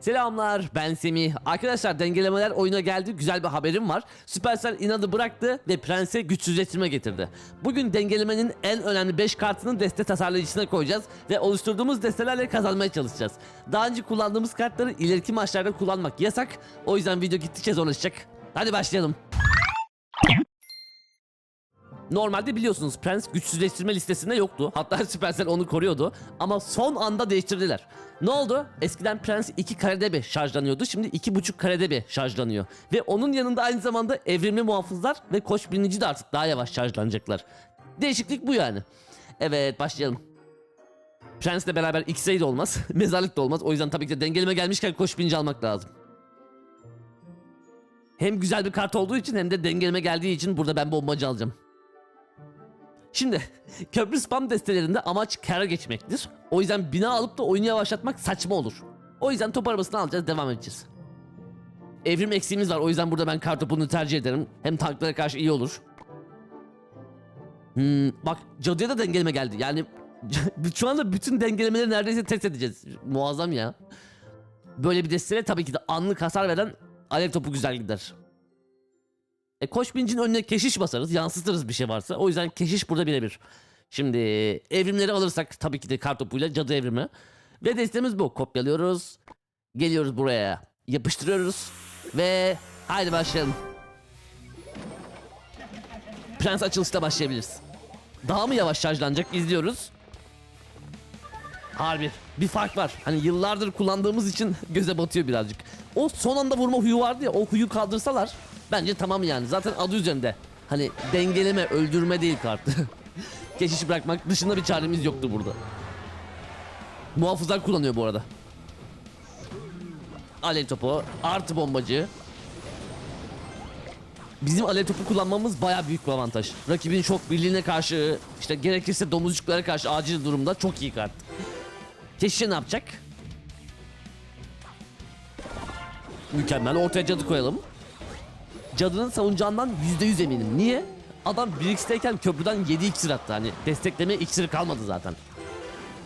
Selamlar ben Semih. Arkadaşlar dengelemeler oyuna geldi. Güzel bir haberim var. Supercell inadı bıraktı ve Prens'e güçsüzleştirme getirdi. Bugün dengelemenin en önemli 5 kartını deste tasarlayıcısına koyacağız ve oluşturduğumuz destelerle kazanmaya çalışacağız. Daha önce kullandığımız kartları ileriki maçlarda kullanmak yasak. O yüzden video gittikçe zorlaşacak. Hadi başlayalım. Normalde biliyorsunuz Prens güçsüzleştirme listesinde yoktu. Hatta Supercell onu koruyordu. Ama son anda değiştirdiler. Ne oldu? Eskiden Prens 2 karede bir şarjlanıyordu. Şimdi 2.5 karede bir şarjlanıyor. Ve onun yanında aynı zamanda evrimli muhafızlar ve koç binici de artık daha yavaş şarjlanacaklar. Değişiklik bu yani. Evet başlayalım. Prens'le beraber X-Ray de olmaz. Mezarlık da olmaz. O yüzden tabii ki de dengeleme gelmişken koç binici almak lazım. Hem güzel bir kart olduğu için hem de dengeleme geldiği için burada ben bombacı alacağım. Şimdi köprü spam destelerinde amaç kara geçmektir. O yüzden bina alıp da oyunu yavaşlatmak saçma olur. O yüzden top arabasını alacağız devam edeceğiz. Evrim eksiğimiz var o yüzden burada ben kartopunu tercih ederim. Hem tanklara karşı iyi olur. Hmm, bak cadıya da dengeleme geldi. Yani şu anda bütün dengelemeleri neredeyse test edeceğiz. Muazzam ya. Böyle bir desteyle tabii ki de anlık hasar veren alev topu güzel gider. E, koç bincinin önüne keşiş basarız. Yansıtırız bir şey varsa. O yüzden keşiş burada birebir. Şimdi evrimleri alırsak tabii ki de kartopuyla cadı evrimi. Ve destemiz bu. Kopyalıyoruz. Geliyoruz buraya. Yapıştırıyoruz. Ve haydi başlayalım. Prens açılışta başlayabiliriz. Daha mı yavaş şarjlanacak izliyoruz. Harbi bir fark var. Hani yıllardır kullandığımız için göze batıyor birazcık. O son anda vurma huyu vardı ya o huyu kaldırsalar bence tamam yani. Zaten adı üzerinde. Hani dengeleme, öldürme değil kartı. Keşiş bırakmak dışında bir çaremiz yoktu burada. Muhafızlar kullanıyor bu arada. Alev topu, artı bombacı. Bizim alev topu kullanmamız baya büyük bir avantaj. Rakibin şok birliğine karşı, işte gerekirse domuzcuklara karşı acil durumda çok iyi kart. Keşişe ne yapacak? Mükemmel. Ortaya cadı koyalım. Cadının savunacağından %100 eminim. Niye? Adam 1x'teyken köprüden 7 iksir attı. Hani destekleme iksiri kalmadı zaten.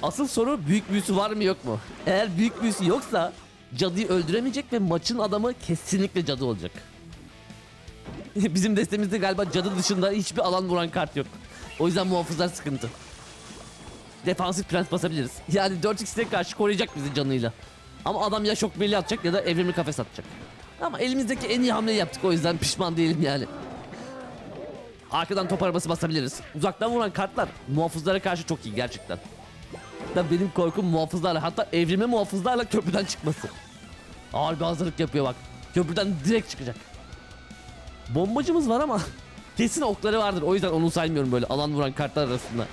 Asıl soru büyük büyüsü var mı yok mu? Eğer büyük büyüsü yoksa cadıyı öldüremeyecek ve maçın adamı kesinlikle cadı olacak. Bizim destemizde galiba cadı dışında hiçbir alan vuran kart yok. O yüzden muhafızlar sıkıntı. Defansif prens basabiliriz. Yani 4x'e karşı koruyacak bizi canıyla. Ama adam ya şok birliği atacak ya da evrimli kafes atacak. Ama elimizdeki en iyi hamleyi yaptık o yüzden pişman değilim yani. Arkadan top arabası basabiliriz. Uzaktan vuran kartlar muhafızlara karşı çok iyi gerçekten. Da benim korkum muhafızlarla hatta evrime muhafızlarla köprüden çıkması. Ağır bir hazırlık yapıyor bak. Köprüden direkt çıkacak. Bombacımız var ama kesin okları vardır. O yüzden onu saymıyorum böyle alan vuran kartlar arasında.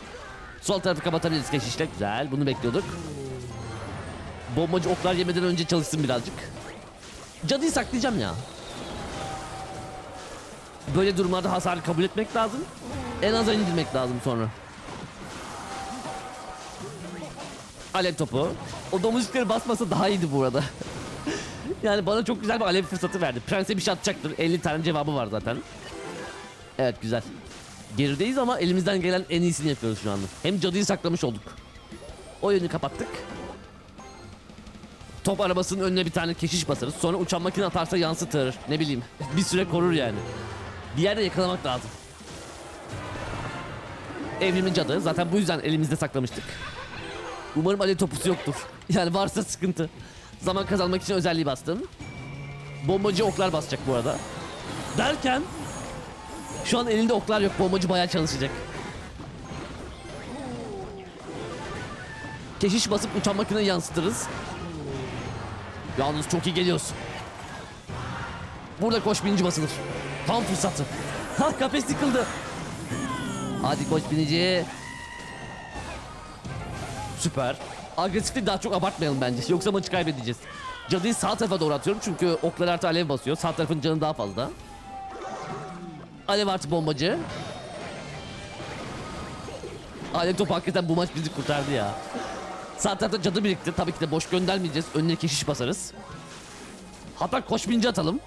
Sol tarafı kapatabiliriz keşişle. Güzel bunu bekliyorduk. Bombacı oklar yemeden önce çalışsın birazcık. Cadıyı saklayacağım ya. Böyle durumlarda hasarı kabul etmek lazım. En aza indirmek lazım sonra. Alev topu. O domuzcukları basmasa daha iyiydi bu arada. yani bana çok güzel bir alev fırsatı verdi. Prens'e bir şey atacaktır. 50 tane cevabı var zaten. Evet güzel. Gerideyiz ama elimizden gelen en iyisini yapıyoruz şu anda. Hem cadıyı saklamış olduk. O yönü kapattık. Top arabasının önüne bir tane keşiş basarız. Sonra uçan makine atarsa yansıtır. Ne bileyim. Bir süre korur yani. Bir yerde yakalamak lazım. Evrimin cadı. Zaten bu yüzden elimizde saklamıştık. Umarım alev topusu yoktur. Yani varsa sıkıntı. Zaman kazanmak için özelliği bastım. Bombacı oklar basacak bu arada. Derken şu an elinde oklar yok. Bombacı bayağı çalışacak. Keşiş basıp uçan makineyi yansıtırız. Yalnız çok iyi geliyorsun. Burada koş binici basılır. Tam fırsatı. Ha kafes yıkıldı. Hadi koş binici. Süper. Agresifliği daha çok abartmayalım bence. Yoksa maçı kaybedeceğiz. Cadıyı sağ tarafa doğru atıyorum çünkü oklar artı alev basıyor. Sağ tarafın canı daha fazla. Alev artı bombacı. Alev topu hakikaten bu maç bizi kurtardı ya. Sağ tarafta cadı birikti. Tabii ki de boş göndermeyeceğiz. Önüne keşiş basarız. Hatta koş binci atalım.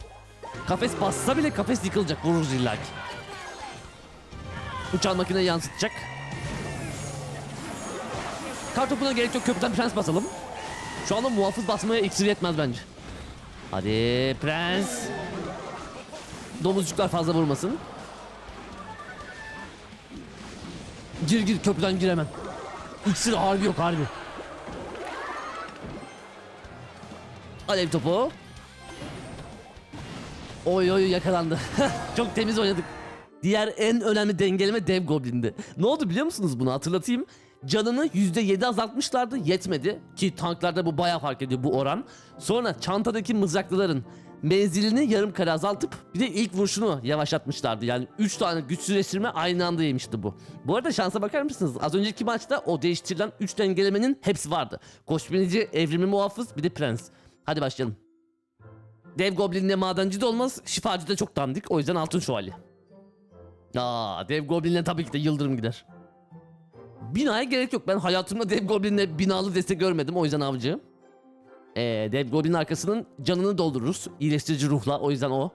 Kafes bassa bile kafes yıkılacak. Vururuz illaki. Uçan makine yansıtacak. Kartopuna gerek yok. Köprüden prens basalım. Şu anda muhafız basmaya iksir yetmez bence. Hadi prens. Domuzcuklar fazla vurmasın. Gir gir köprüden giremem. İksir harbi yok harbi. Alev topu. Oy oy yakalandı. Çok temiz oynadık. Diğer en önemli dengeleme dev goblindi. Ne oldu biliyor musunuz bunu hatırlatayım. Canını %7 azaltmışlardı yetmedi ki tanklarda bu bayağı fark ediyor bu oran. Sonra çantadaki mızraklıların menzilini yarım kare azaltıp bir de ilk vuruşunu yavaşlatmışlardı. Yani 3 tane güçsüzleştirme aynı anda yemişti bu. Bu arada şansa bakar mısınız? Az önceki maçta o değiştirilen 3 dengelemenin hepsi vardı. Koşbinici, evrimi muhafız bir de prens. Hadi başlayalım. Dev Goblin'le madenci de olmaz, şifacı da çok dandik. O yüzden altın şövalye. Aa, Dev Goblin'le tabii ki de yıldırım gider. Binaya gerek yok. Ben hayatımda Dev Goblin'le binalı destek görmedim. O yüzden avcı. Ee, Dev Goblin'in arkasının canını doldururuz. İyileştirici ruhla. O yüzden o.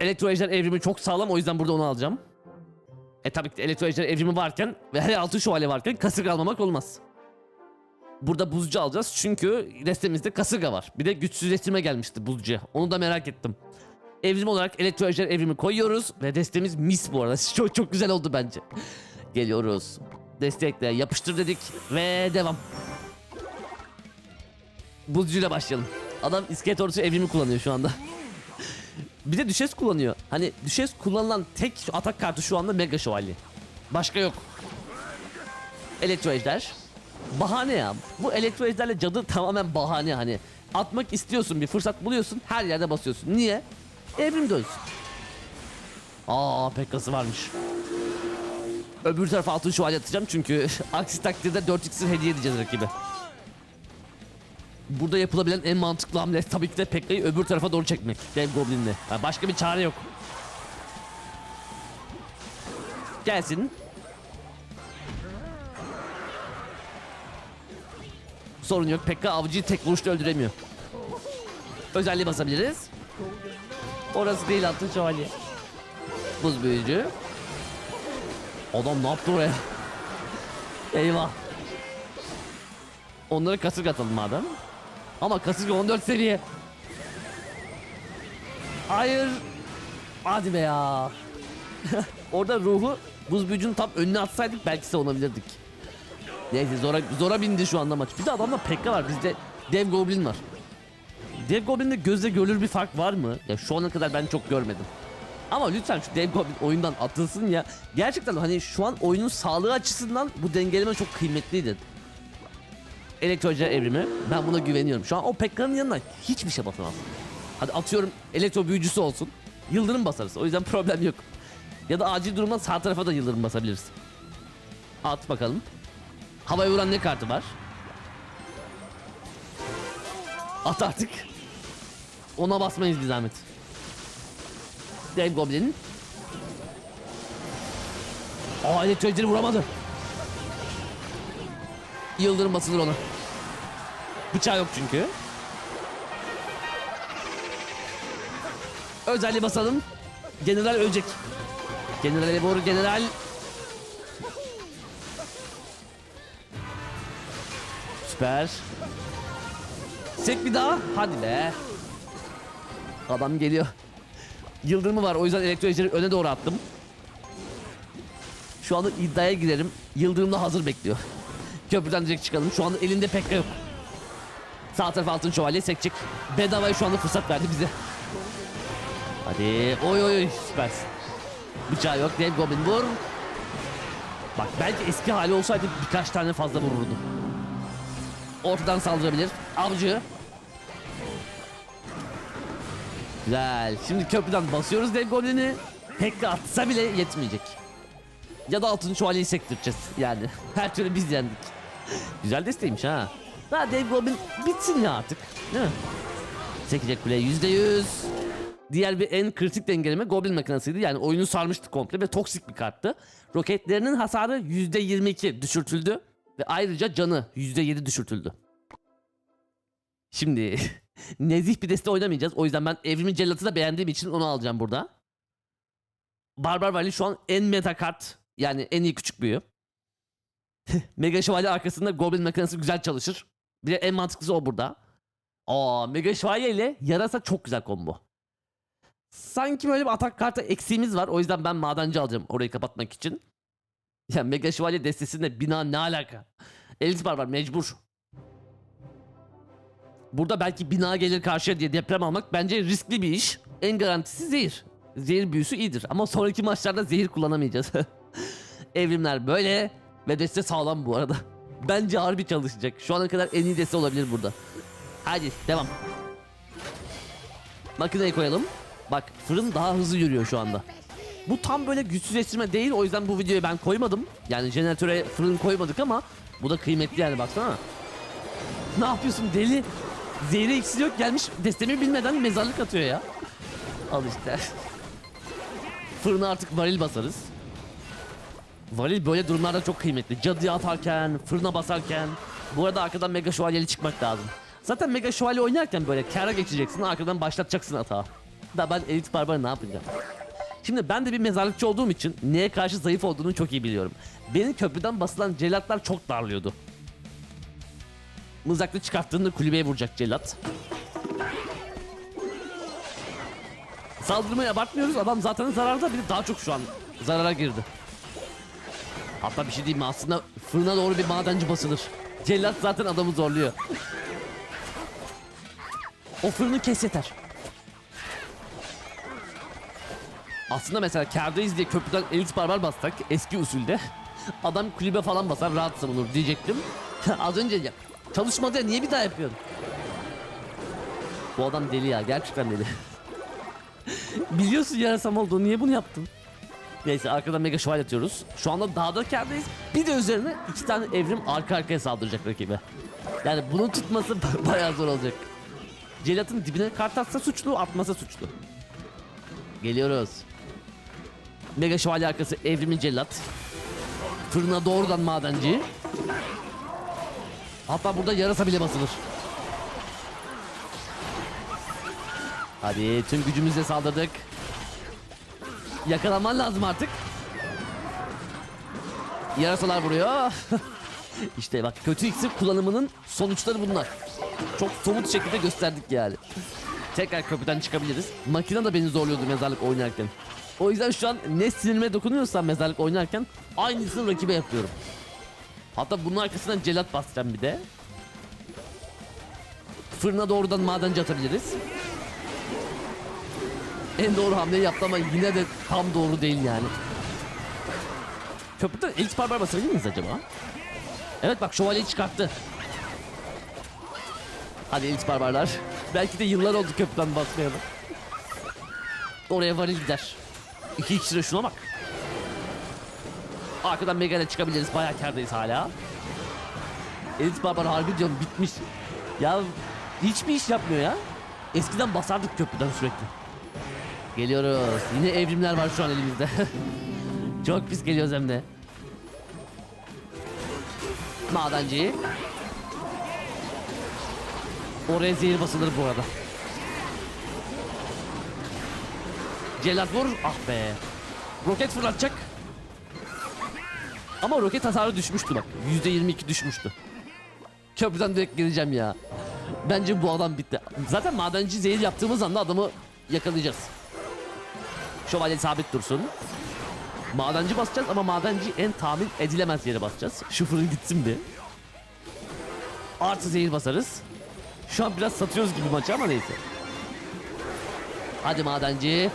Elektro Ejder evrimi çok sağlam. O yüzden burada onu alacağım. E tabii ki Elektro Ejder evrimi varken ve her altın şövalye varken kasırga almamak olmaz. Burada buzcu alacağız çünkü destemizde kasırga var. Bir de güçsüzleştirme gelmişti buzcuya. Onu da merak ettim. Evrim olarak elektro ejder evrimi koyuyoruz ve destemiz mis bu arada. Çok çok güzel oldu bence. Geliyoruz. Destekle yapıştır dedik ve devam. Buzcuyla başlayalım. Adam iskelet ordusu evrimi kullanıyor şu anda. bir de düşes kullanıyor. Hani düşes kullanılan tek atak kartı şu anda mega şövalye. Başka yok. Elektro ejder. Bahane ya. Bu elektro ejderle cadı tamamen bahane hani. Atmak istiyorsun bir fırsat buluyorsun her yerde basıyorsun. Niye? Evrim dönsün. Aa pekkası varmış. Öbür tarafa altın şövalye atacağım çünkü aksi takdirde 4 iksir hediye edeceğiz rakibe. Burada yapılabilen en mantıklı hamle tabii ki de Pekka'yı öbür tarafa doğru çekmek. Dev Goblin'le. Başka bir çare yok. Gelsin. Sorun yok. Pekka avcıyı tek vuruşta öldüremiyor. Özelliği basabiliriz. Orası değil altın şövalye. Buz büyücü. Adam ne yaptı oraya? Eyvah. Onları kasırga atalım madem. Ama kasırga 14 seviye. Hayır. Hadi be ya. Orada ruhu buz büyücünün tam önüne atsaydık belki savunabilirdik. Neyse zora, zora bindi şu anda maç. Bir de adamda Pekka var bizde Dev Goblin var. Dev Goblin'de gözle görülür bir fark var mı? Ya şu ana kadar ben çok görmedim. Ama lütfen şu Dev Goblin oyundan atılsın ya. Gerçekten hani şu an oyunun sağlığı açısından bu dengeleme çok kıymetliydi. Elektroca evrimi. Ben buna güveniyorum. Şu an o Pekka'nın yanına hiçbir şey basamaz. Hadi atıyorum elektro büyücüsü olsun. Yıldırım basarız. O yüzden problem yok. Ya da acil durumda sağ tarafa da yıldırım basabiliriz. At bakalım. Havaya vuran ne kartı var? At artık. Ona basmayız bir zahmet. Dev Goblin. Aa elektrikleri vuramadı. Yıldırım basılır ona. Bıçağı yok çünkü. Özelliği basalım. General ölecek. Generale vur general. Süper. Sek bir daha. Hadi be. Adam geliyor. Yıldırımı var o yüzden elektro öne doğru attım. Şu anda iddiaya girerim. Yıldırım da hazır bekliyor. Köprüden direkt çıkalım. Şu anda elinde Pekka yok. Sağ taraf altın şövalye sekecek. Bedavaya şu anda fırsat verdi bize. Hadi. Oy oy oy süpersin. Bıçağı yok. Dev Goblin vur. Bak belki eski hali olsaydı birkaç tane fazla vururdu. Ortadan saldırabilir. Avcı. Güzel. Şimdi köprüden basıyoruz Dev Goblin'i. Pekka atsa bile yetmeyecek. Ya da altın şövalyeyi sektireceğiz yani. Her türlü biz yendik. Güzel desteğiymiş ha. Ha Dev Goblin bitsin ya artık. Değil mi? Sekecek kule yüzde yüz. Diğer bir en kritik dengeleme Goblin makinasıydı. Yani oyunu sarmıştı komple ve toksik bir karttı. Roketlerinin hasarı yüzde yirmi iki düşürtüldü. Ve ayrıca canı yüzde yedi düşürtüldü. Şimdi nezih bir deste oynamayacağız. O yüzden ben Evrimin Cellat'ı da beğendiğim için onu alacağım burada. Barbar Valley şu an en meta kart. Yani en iyi küçük büyü. Mega Şövalye arkasında Goblin makinesi güzel çalışır. Bir de en mantıklısı o burada. Aa Mega Şövalye ile Yarasa çok güzel combo. Sanki böyle bir atak kartı eksiğimiz var. O yüzden ben madenci alacağım orayı kapatmak için. Ya Mega Şövalye destesinde bina ne alaka? Elit var var mecbur. Burada belki bina gelir karşıya diye deprem almak bence riskli bir iş. En garantisi zehir. Zehir büyüsü iyidir ama sonraki maçlarda zehir kullanamayacağız. Evrimler böyle ve deste sağlam bu arada. Bence harbi çalışacak. Şu ana kadar en iyi deste olabilir burada. Hadi devam. Makineyi koyalım. Bak fırın daha hızlı yürüyor şu anda. Bu tam böyle güçsüzleştirme değil o yüzden bu videoyu ben koymadım. Yani jeneratöre fırın koymadık ama bu da kıymetli yani baksana. Ne yapıyorsun deli? Zehri iksiri yok gelmiş destemi bilmeden mezarlık atıyor ya. Al işte. Fırına artık varil basarız. Varil böyle durumlarda çok kıymetli. Cadıya atarken, fırına basarken. Bu arada arkadan mega şövalyeli çıkmak lazım. Zaten mega şövalye oynarken böyle kara geçeceksin arkadan başlatacaksın atağı. Da ben elit barbar ne yapacağım? Şimdi ben de bir mezarlıkçı olduğum için neye karşı zayıf olduğunu çok iyi biliyorum. Beni köprüden basılan celatlar çok darlıyordu. Mızraklı çıkarttığında kulübeye vuracak celat. Saldırmayı abartmıyoruz. Adam zaten zararda bir daha çok şu an zarara girdi. Hatta bir şey diyeyim mi aslında fırına doğru bir madenci basılır. Cellat zaten adamı zorluyor. O fırını kes yeter. Aslında mesela kârdayız diye köprüden elit barbar bassak eski usulde adam kulübe falan basar rahat savunur diyecektim. Az önce ya, çalışmadı ya niye bir daha yapıyorsun? Bu adam deli ya gerçekten deli. Biliyorsun yarasam olduğunu niye bunu yaptın? Neyse arkadan mega şövalye atıyoruz. Şu anda dağda kârdayız. Bir de üzerine iki tane evrim arka arkaya saldıracak rakibe. Yani bunu tutması bayağı zor olacak. Celat'ın dibine kart atsa suçlu, atmasa suçlu. Geliyoruz. Mega şövalye arkası evrimin cellat. Fırına doğrudan madenci. Hatta burada yarasa bile basılır. Hadi tüm gücümüzle saldırdık. Yakalanman lazım artık. Yarasalar vuruyor. işte bak kötü iksir kullanımının sonuçları bunlar. Çok somut şekilde gösterdik yani. Tekrar köprüden çıkabiliriz. Makine de beni zorluyordu mezarlık oynarken. O yüzden şu an ne sinirime dokunuyorsam mezarlık oynarken aynısını rakibe yapıyorum. Hatta bunun arkasından celat basacağım bir de. Fırına doğrudan madenci atabiliriz. En doğru hamleyi yaptı ama yine de tam doğru değil yani. Köprüden elit barbar basabilir miyiz acaba? Evet bak şövalyeyi çıkarttı. Hadi elit barbarlar. Belki de yıllar oldu köprüden basmayalı. Oraya varil gider. İki ikisi de şuna bak. Arkadan Mega'yla çıkabiliriz. Bayağı kardayız hala. Elit barbar harbi diyorum bitmiş. Ya hiçbir iş yapmıyor ya. Eskiden basardık köprüden sürekli. Geliyoruz. Yine evrimler var şu an elimizde. Çok pis geliyoruz hem de. Madenci. Oraya zehir basılır bu arada. Cellat vur. Ah be. Roket fırlatacak. Ama roket hasarı düşmüştü bak. %22 düşmüştü. Köprüden direkt gireceğim ya. Bence bu adam bitti. Zaten madenci zehir yaptığımız anda adamı yakalayacağız. Şövalye sabit dursun. Madenci basacağız ama madenci en tahmin edilemez yere basacağız. Şu fırın gitsin bir. Artı zehir basarız. Şu an biraz satıyoruz gibi maçı ama neyse. Hadi madenci.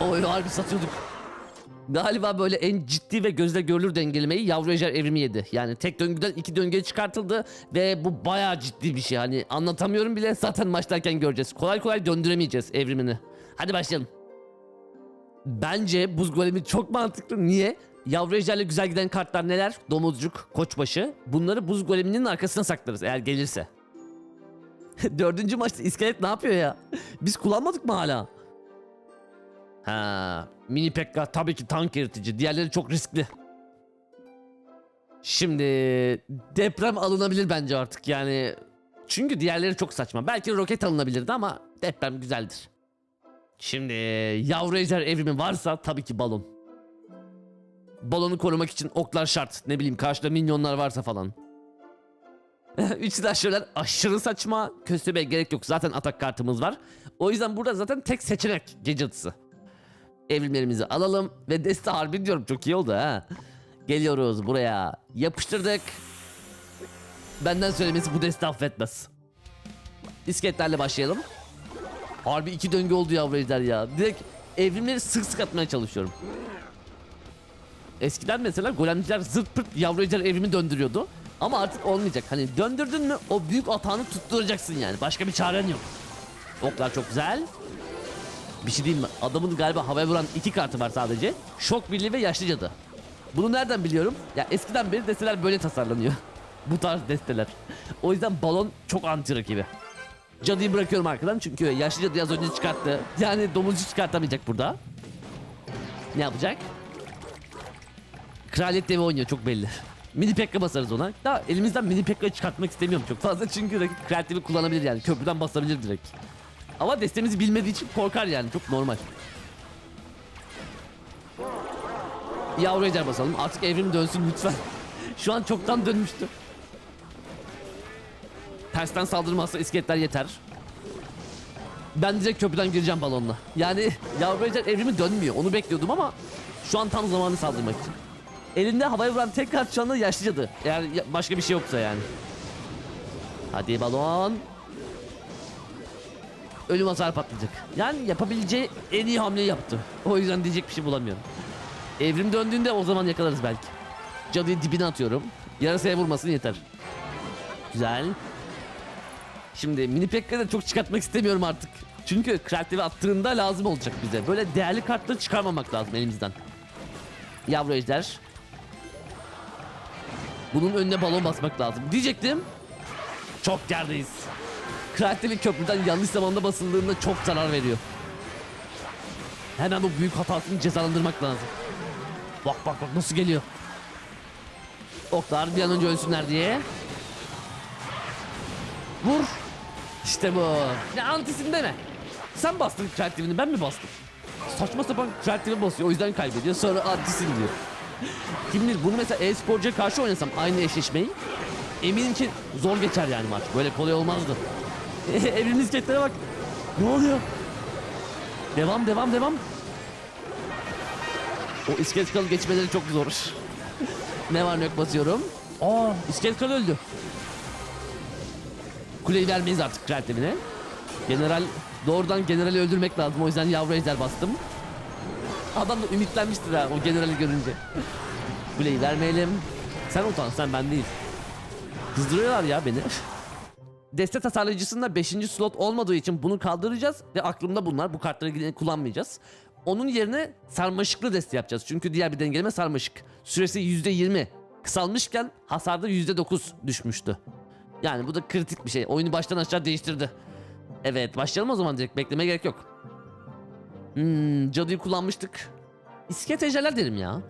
Oy harbi satıyorduk. Galiba böyle en ciddi ve gözle görülür dengelemeyi yavru ejder evrimi yedi. Yani tek döngüden iki döngüye çıkartıldı ve bu bayağı ciddi bir şey. Hani anlatamıyorum bile zaten maçlarken göreceğiz. Kolay kolay döndüremeyeceğiz evrimini. Hadi başlayalım. Bence buz golemi çok mantıklı. Niye? Yavru ejderle güzel giden kartlar neler? Domuzcuk, koçbaşı. Bunları buz goleminin arkasına saklarız eğer gelirse. Dördüncü maçta iskelet ne yapıyor ya? Biz kullanmadık mı hala? Ha, mini Pekka tabii ki tank eritici. Diğerleri çok riskli. Şimdi deprem alınabilir bence artık yani. Çünkü diğerleri çok saçma. Belki roket alınabilirdi ama deprem güzeldir. Şimdi yavru ejder evrimi varsa tabii ki balon. Balonu korumak için oklar şart. Ne bileyim karşıda minyonlar varsa falan. Üç silahşörler aşırı saçma. Köstebeğe gerek yok. Zaten atak kartımız var. O yüzden burada zaten tek seçenek gece atısı. Evrimlerimizi alalım ve deste harbi diyorum çok iyi oldu ha. Geliyoruz buraya. Yapıştırdık. Benden söylemesi bu deste affetmez. İskeletlerle başlayalım. Harbi iki döngü oldu yavru ya. Direkt evrimleri sık sık atmaya çalışıyorum. Eskiden mesela golemciler zırt pırt yavru ejder evrimi döndürüyordu. Ama artık olmayacak. Hani döndürdün mü o büyük atağını tutturacaksın yani. Başka bir çaren yok. Oklar çok güzel. Bir şey diyeyim mi? Adamın galiba havaya vuran iki kartı var sadece. Şok Birliği ve Yaşlı Cadı. Bunu nereden biliyorum? Ya eskiden beri desteler böyle tasarlanıyor. Bu tarz desteler. O yüzden balon çok anti rakibi. Cadıyı bırakıyorum arkadan çünkü yaşlı cadı az önce çıkarttı. Yani domuzcu çıkartamayacak burada. Ne yapacak? Kraliyet devi oynuyor çok belli. Mini pekka basarız ona. Daha elimizden mini pekka'yı çıkartmak istemiyorum çok fazla çünkü rakip kraliyet devi kullanabilir yani. Köprüden basabilir direkt. Ama destemizi bilmediği için korkar yani çok normal. Yavru ejder basalım. Artık evrim dönsün lütfen. Şu an çoktan dönmüştü. Tersten saldırmazsa iskeletler yeter. Ben direkt köprüden gireceğim balonla. Yani yavru ejder evrimi dönmüyor. Onu bekliyordum ama şu an tam zamanı saldırmak için. Elinde havaya vuran tek kart şu anda yaşlı cadı. Eğer başka bir şey yoksa yani. Hadi balon. Ölüm hasar patlayacak. Yani yapabileceği en iyi hamleyi yaptı. O yüzden diyecek bir şey bulamıyorum. Evrim döndüğünde o zaman yakalarız belki. Cadıyı dibine atıyorum. Yarasaya vurmasın yeter. Güzel. Şimdi mini Pekka'yı da çok çıkartmak istemiyorum artık. Çünkü kreatifi attığında lazım olacak bize. Böyle değerli kartları çıkarmamak lazım elimizden. Yavru ejder. Bunun önüne balon basmak lazım. Diyecektim. Çok yerdeyiz. Kreatifi köprüden yanlış zamanda basıldığında çok zarar veriyor. Hemen bu büyük hatasını cezalandırmak lazım. Bak bak bak nasıl geliyor. Oklar bir an önce ölsünler diye. Vur. İşte bu. Ne antisin deme. Sen bastın kreatifini ben mi bastım? Saçma sapan kreatifi basıyor o yüzden kaybediyor sonra antisin diyor. Kim bilir bunu mesela e-sporcuya karşı oynasam aynı eşleşmeyi eminim ki zor geçer yani maç. Böyle kolay olmazdı. Evrim isketlere bak. Ne oluyor? Devam devam devam. O iskelet kralı geçmeleri çok zor. ne var ne yok basıyorum. Aa iskelet kralı öldü. Kuleyi vermeyiz artık kreatifine. General doğrudan generali öldürmek lazım. O yüzden yavru ejder bastım. Adam da ümitlenmiştir ha o generali görünce. Kuleyi vermeyelim. Sen utan sen ben değil. Kızdırıyorlar ya beni. Deste tasarlayıcısında 5. slot olmadığı için bunu kaldıracağız ve aklımda bunlar. Bu kartları kullanmayacağız. Onun yerine sarmaşıklı deste yapacağız. Çünkü diğer bir dengeleme sarmaşık. Süresi %20 kısalmışken hasarda %9 düşmüştü. Yani bu da kritik bir şey. Oyunu baştan aşağı değiştirdi. Evet başlayalım o zaman direkt. Bekleme gerek yok. Hmm, cadıyı kullanmıştık. İskelet ejderler derim ya.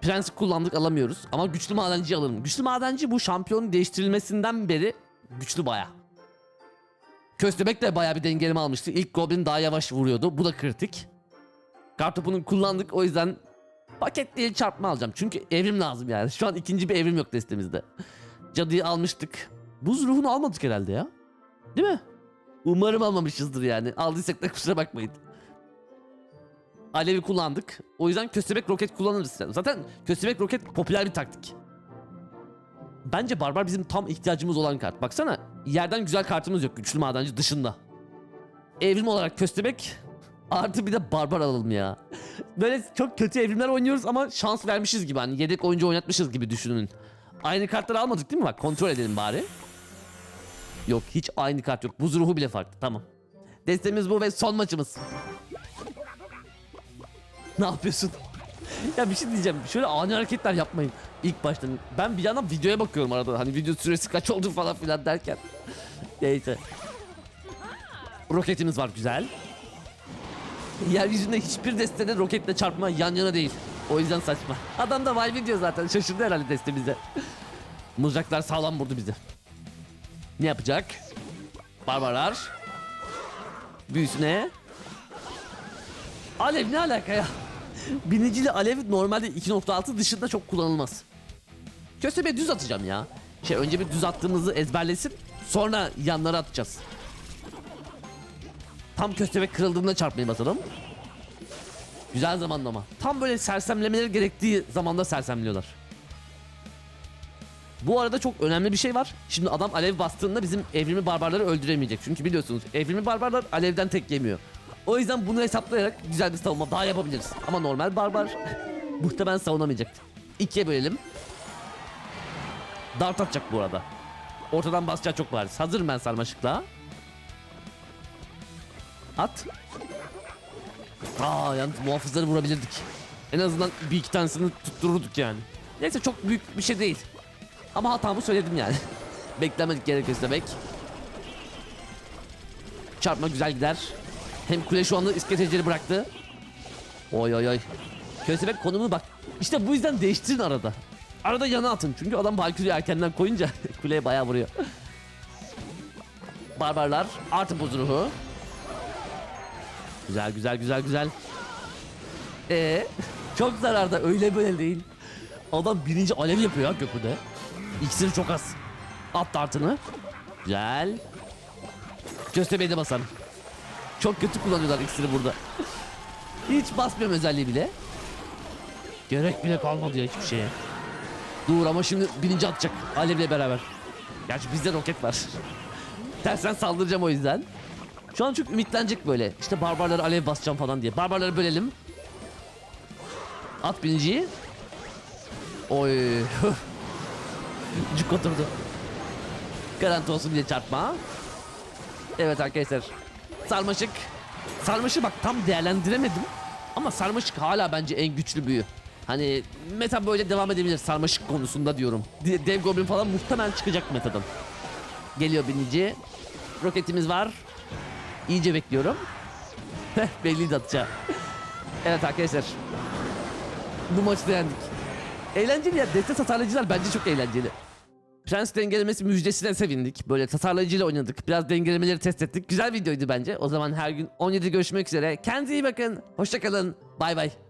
Prensi kullandık alamıyoruz. Ama güçlü madenci alırım. Güçlü madenci bu şampiyonun değiştirilmesinden beri güçlü baya. Köstebek de baya bir dengeleme almıştı. İlk Goblin daha yavaş vuruyordu. Bu da kritik. Kartopunu kullandık o yüzden paket değil çarpma alacağım. Çünkü evrim lazım yani. Şu an ikinci bir evrim yok destemizde. Cadıyı almıştık. Buz ruhunu almadık herhalde ya. Değil mi? Umarım almamışızdır yani. Aldıysak da kusura bakmayın. Alevi kullandık. O yüzden köstebek roket kullanırız. Zaten köstebek roket popüler bir taktik. Bence barbar bizim tam ihtiyacımız olan kart. Baksana yerden güzel kartımız yok güçlü madenci dışında. Evrim olarak köstebek artı bir de barbar alalım ya. Böyle çok kötü evrimler oynuyoruz ama şans vermişiz gibi hani yedek oyuncu oynatmışız gibi düşünün. Aynı kartları almadık değil mi bak kontrol edelim bari. Yok hiç aynı kart yok. Buz ruhu bile farklı tamam. Destemiz bu ve son maçımız. Ne yapıyorsun? Ya bir şey diyeceğim. Şöyle ani hareketler yapmayın ilk baştan. Ben bir yandan videoya bakıyorum arada. Hani video süresi kaç oldu falan filan derken. Neyse. Roketimiz var güzel. Yeryüzünde hiçbir destede roketle çarpma yan yana değil. O yüzden saçma. Adam da vay video zaten şaşırdı herhalde destemize. Mızraklar sağlam vurdu bizi. Ne yapacak? Barbarlar. Büyüsüne. Alev ne alaka ya? Binicili alev normalde 2.6 dışında çok kullanılmaz. Köstebe düz atacağım ya. Şey önce bir düz attığımızı ezberlesin. Sonra yanlara atacağız. Tam köstebek kırıldığında çarpmayı basalım. Güzel zamanlama. Tam böyle sersemlemeleri gerektiği zamanda sersemliyorlar. Bu arada çok önemli bir şey var. Şimdi adam alev bastığında bizim evrimli barbarları öldüremeyecek. Çünkü biliyorsunuz evrimli barbarlar alevden tek yemiyor. O yüzden bunu hesaplayarak güzel bir savunma daha yapabiliriz. Ama normal barbar muhtemelen savunamayacak. İkiye bölelim. Dart atacak bu arada. Ortadan basacağı çok bariz. Hazırım ben sarmaşıkla. At. Aa yalnız muhafızları vurabilirdik. En azından bir iki tanesini tuttururduk yani. Neyse çok büyük bir şey değil. Ama hatamı söyledim yani. Beklemedik gerekirse bek. Çarpma güzel gider. Hem kule şu anda iskeletleri bıraktı. Oy oy oy. Köstebek konumu bak. İşte bu yüzden değiştirin arada. Arada yana atın. Çünkü adam Valkyrie erkenden koyunca kuleye bayağı vuruyor. Barbarlar artı buz ruhu. Güzel güzel güzel güzel. Ee, çok zararda öyle böyle değil. Adam birinci alev yapıyor ya köprüde. İksiri çok az. At dartını. Güzel. Köstebeği de basalım. Çok kötü kullanıyorlar iksiri burada. Hiç basmıyorum özelliği bile. Gerek bile kalmadı ya hiçbir şeye. Dur ama şimdi birinci atacak alevle beraber. Gerçi bizde roket var. Tersen saldıracağım o yüzden. Şu an çok ümitlenecek böyle. İşte barbarlara alev basacağım falan diye. Barbarları bölelim. At birinciyi. Oy. Cuk oturdu. Garanti olsun diye çarpma. Evet arkadaşlar. Sarmaşık. Sarmaşık bak tam değerlendiremedim. Ama sarmaşık hala bence en güçlü büyü. Hani meta böyle devam edebilir sarmaşık konusunda diyorum. De- Dev Goblin falan muhtemelen çıkacak metadan. Geliyor binici. Roketimiz var. İyice bekliyorum. Heh belliydi atacağı. Evet arkadaşlar. Bu maçı da yendik. Eğlenceli ya. Deste tasarlayıcılar bence çok eğlenceli. Prens dengelemesi müjdesine sevindik. Böyle tasarlayıcıyla oynadık. Biraz dengelemeleri test ettik. Güzel videoydu bence. O zaman her gün 17'de görüşmek üzere. Kendinize iyi bakın. Hoşçakalın. Bay bay.